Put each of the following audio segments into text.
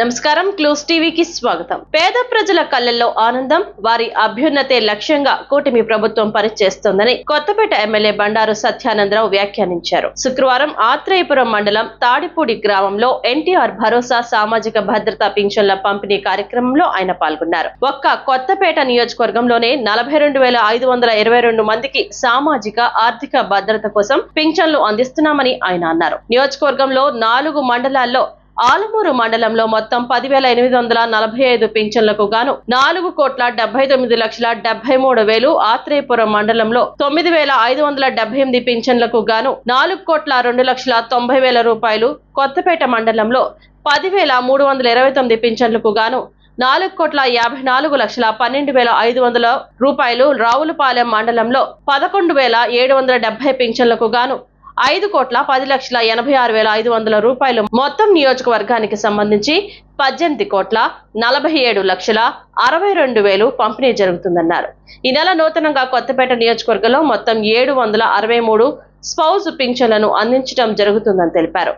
నమస్కారం క్లూస్ టీవీకి స్వాగతం. పేద ప్రజల కళ్ళల్లో ఆనందం వారి అభ్యున్నతే లక్ష్యంగా కూటమి ప్రభుత్వం పనిచేస్తోందని కొత్తపేట ఎమ్మెల్యే బండారు సత్యానందరావు వ్యాఖ్యానించారు. శుక్రవారం ఆత్రేయపురం మండలం తాడిపూడి గ్రామంలో ఎన్టీఆర్ భరోసా సామాజిక భద్రతా పింఛన్ల పంపిణీ కార్యక్రమంలో ఆయన పాల్గొన్నారు. ఒక్క కొత్తపేట నియోజకవర్గంలోనే నలభై రెండు వేల ఐదు వందల ఇరవై రెండు మందికి సామాజిక ఆర్థిక భద్రత కోసం పింఛన్లు అందిస్తున్నామని ఆయన అన్నారు. నియోజకవర్గంలో నాలుగు మండలాల్లో ఆలమూరు మండలంలో మొత్తం పదివేల ఎనిమిది వందల నలభై ఐదు పింఛన్లకు గాను నాలుగు కోట్ల డెబ్బై తొమ్మిది లక్షల డెబ్బై మూడు వేలు ఆత్రేయపురం మండలంలో తొమ్మిది వేల ఐదు వందల డెబ్బై ఎనిమిది పింఛన్లకు గాను నాలుగు కోట్ల రెండు లక్షల తొంభై వేల రూపాయలు కొత్తపేట మండలంలో పదివేల మూడు వందల ఇరవై తొమ్మిది పింఛన్లకు గాను నాలుగు కోట్ల యాభై నాలుగు లక్షల పన్నెండు వేల ఐదు వందల రూపాయలు రావులపాలెం మండలంలో పదకొండు వేల ఏడు వందల డెబ్బై పింఛన్లకు గాను ఐదు కోట్ల పది లక్షల ఎనభై ఆరు వేల ఐదు వందల రూపాయలు మొత్తం నియోజకవర్గానికి సంబంధించి పద్దెనిమిది కోట్ల నలభై ఏడు లక్షల అరవై రెండు వేలు పంపిణీ జరుగుతుందన్నారు. ఈ నెల నూతనంగా కొత్తపేట నియోజకవర్గంలో మొత్తం ఏడు వందల అరవై మూడు స్పౌజ్ పింఛన్లను అందించడం జరుగుతుందని తెలిపారు.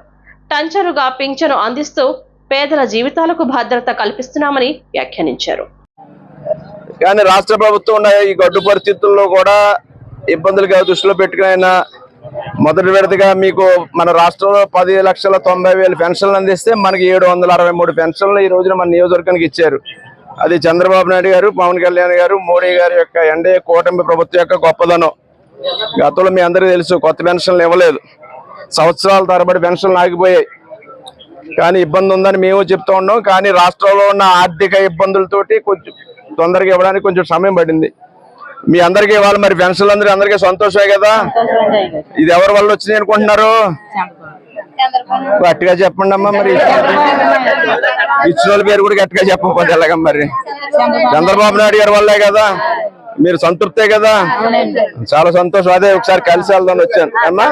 టంచరుగా పింఛను అందిస్తూ పేదల జీవితాలకు భద్రత కల్పిస్తున్నామని వ్యాఖ్యానించారు. కానీ రాష్ట్ర ప్రభుత్వం ఉన్న ఈ గడ్డు పరిస్థితుల్లో కూడా ఇబ్బందులుగా దృష్టిలో పెట్టుకునైనా మొదటి విడతగా మీకు మన రాష్ట్రంలో పది లక్షల తొంభై వేలు పెన్షన్లు అందిస్తే మనకి ఏడు వందల అరవై మూడు పెన్షన్లు ఈ రోజున మన నియోజకవర్గానికి ఇచ్చారు. అది చంద్రబాబు నాయుడు గారు పవన్ కళ్యాణ్ గారు మోడీ గారి యొక్క ఎన్డీఏ కూటమి ప్రభుత్వం యొక్క గొప్పదనం. గతంలో మీ అందరికీ తెలుసు కొత్త పెన్షన్లు ఇవ్వలేదు. సంవత్సరాల తరబడి పెన్షన్లు ఆగిపోయాయి. కానీ ఇబ్బంది ఉందని మేము చెప్తూ ఉన్నాం. కానీ రాష్ట్రంలో ఉన్న ఆర్థిక ఇబ్బందులతోటి కొంచెం తొందరగా ఇవ్వడానికి కొంచెం సమయం పడింది. మీ అందరికీ ఇవాళ మరి పెన్షన్లు అందరికీ అందరికీ సంతోషమే కదా? ఇది ఎవరి వల్ల వచ్చినాయి అనుకుంటున్నారు? గట్టిగా చెప్పండి అమ్మా మరి. ఇచ్చిన వాళ్ళ పేరు కూడా గట్టిగా చెప్పకపోతే ఎలాగ మరి? చంద్రబాబు. నాయుడు గారి వల్లే కదా? మీరు సంతృప్తే కదా? చాలా సంతోషం. అదే ఒకసారి కలిసి వెళ్దాం వచ్చాను. అమ్మా.